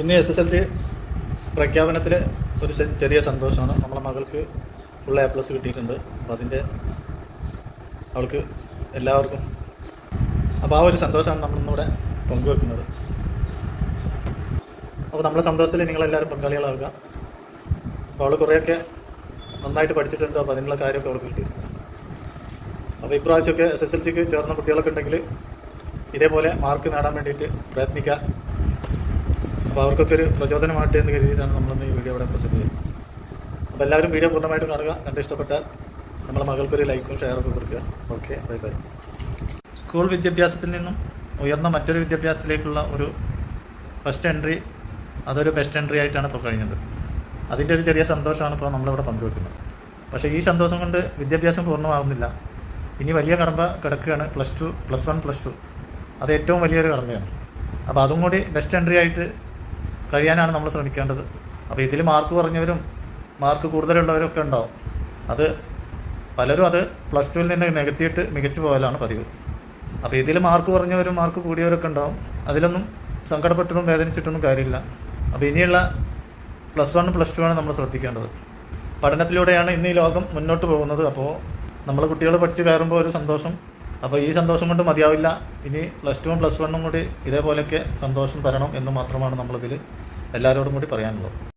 ഇന്ന് S S L C പ്രഖ്യാപനത്തിൽ ഒരു ചെറിയ സന്തോഷമാണ്. നമ്മളെ മകൾക്ക് ഫുൾ എ പ്ലസ് കിട്ടിയിട്ടുണ്ട്. അപ്പോൾ അതിന്റെ അവൾക്ക് എല്ലാവർക്കും അപ്പോൾ ആ ഒരു സന്തോഷമാണ് നമ്മളിന്നിവിടെ പങ്കുവെക്കുന്നത്. അപ്പോൾ നമ്മുടെ സന്തോഷത്തിൽ നിങ്ങളെല്ലാവരും പങ്കാളികളാവുക. അപ്പോൾ അവൾ കുറേയൊക്കെ നന്നായിട്ട് പഠിച്ചിട്ടുണ്ട്. അപ്പോൾ അതിനുള്ള കാര്യമൊക്കെ അവൾക്ക് കിട്ടിയിട്ടുണ്ട്. അപ്പോൾ ഇപ്രാവശ്യമൊക്കെ എസ് എസ് എൽ സിക്ക് ചേർന്ന കുട്ടികളൊക്കെ ഉണ്ടെങ്കിൽ ഇതേപോലെ മാർക്ക് നേടാൻ വേണ്ടിയിട്ട് പ്രയത്നിക്കുക. അപ്പോൾ അവർക്കൊക്കെ ഒരു പ്രചോദനമായിട്ട് എന്ന് കരുതിയിട്ടാണ് നമ്മളിന്ന് ഈ വീഡിയോ ഇവിടെ പ്രസന്റ് ചെയ്യുന്നത് അപ്പോൾ എല്ലാവരും വീഡിയോ പൂർണമായിട്ടും കാണുക. കണ്ട് ഇഷ്ടപ്പെട്ടാൽ നമ്മളെ മകൾക്കൊരു ലൈക്കും ഷെയറൊക്കെ കൊടുക്കുക. Okay bye bye. സ്കൂൾ വിദ്യാഭ്യാസത്തിൽ നിന്നും ഉയർന്ന മറ്റൊരു വിദ്യാഭ്യാസത്തിലേക്കുള്ള ഒരു ഫസ്റ്റ് എൻട്രി അതൊരു ബെസ്റ്റ് എൻട്രി ആയിട്ടാണ് ഇപ്പോൾ കഴിഞ്ഞത്. അതിന്റെ ഒരു ചെറിയ സന്തോഷമാണ് ഇപ്പോൾ നമ്മളിവിടെ പങ്കുവെക്കുന്നത്. പക്ഷേ ഈ സന്തോഷം കൊണ്ട് വിദ്യാഭ്യാസം പൂർണമാകുന്നില്ല ഇനി വലിയ കടമ്പ കിടക്കുകയാണ് plus two plus one plus two അത് ഏറ്റവും വലിയൊരു കടമ്പയാണ്. അപ്പോൾ അതും കൂടി ബെസ്റ്റ് എൻട്രി ആയിട്ട് കഴിയാനാണ് നമ്മൾ ശ്രമിക്കേണ്ടത്. അപ്പോൾ ഇതിൽ മാർക്ക് കുറഞ്ഞവരും മാർക്ക് കൂടുതലുള്ളവരും ഒക്കെ ഉണ്ടാവും. അത് പലരും അത് പ്ലസ് ടുവിൽ നിന്ന് നികത്തിയിട്ട് മികച്ചു പോകലാണ് പതിവ്. അപ്പോൾ ഇതിൽ മാർക്ക് കുറഞ്ഞവരും മാർക്ക് കൂടിയവരൊക്കെ ഉണ്ടാവും. അതിലൊന്നും സങ്കടപ്പെട്ടൊന്നും വേദനിച്ചിട്ടൊന്നും കാര്യമില്ല. അപ്പോൾ ഇനിയുള്ള പ്ലസ് വൺ പ്ലസ് ടു ആണ് നമ്മൾ ശ്രദ്ധിക്കേണ്ടത്. പഠനത്തിലൂടെയാണ് ഇന്ന് ഈ ലോകം മുന്നോട്ട് പോകുന്നത്. അപ്പോൾ നമ്മൾ കുട്ടികൾ പഠിച്ച് കയറുമ്പോൾ ഒരു സന്തോഷം. അപ്പോൾ ഈ സന്തോഷം കൊണ്ട് മതിയാവില്ല. ഇനി പ്ലസ് ടുവും പ്ലസ് വണ്ണും കൂടി ഇതേപോലെയൊക്കെ സന്തോഷം തരണം എന്ന് മാത്രമാണ് നമ്മളിതിൽ എല്ലാവരോടും കൂടി പറയാനുള്ളത്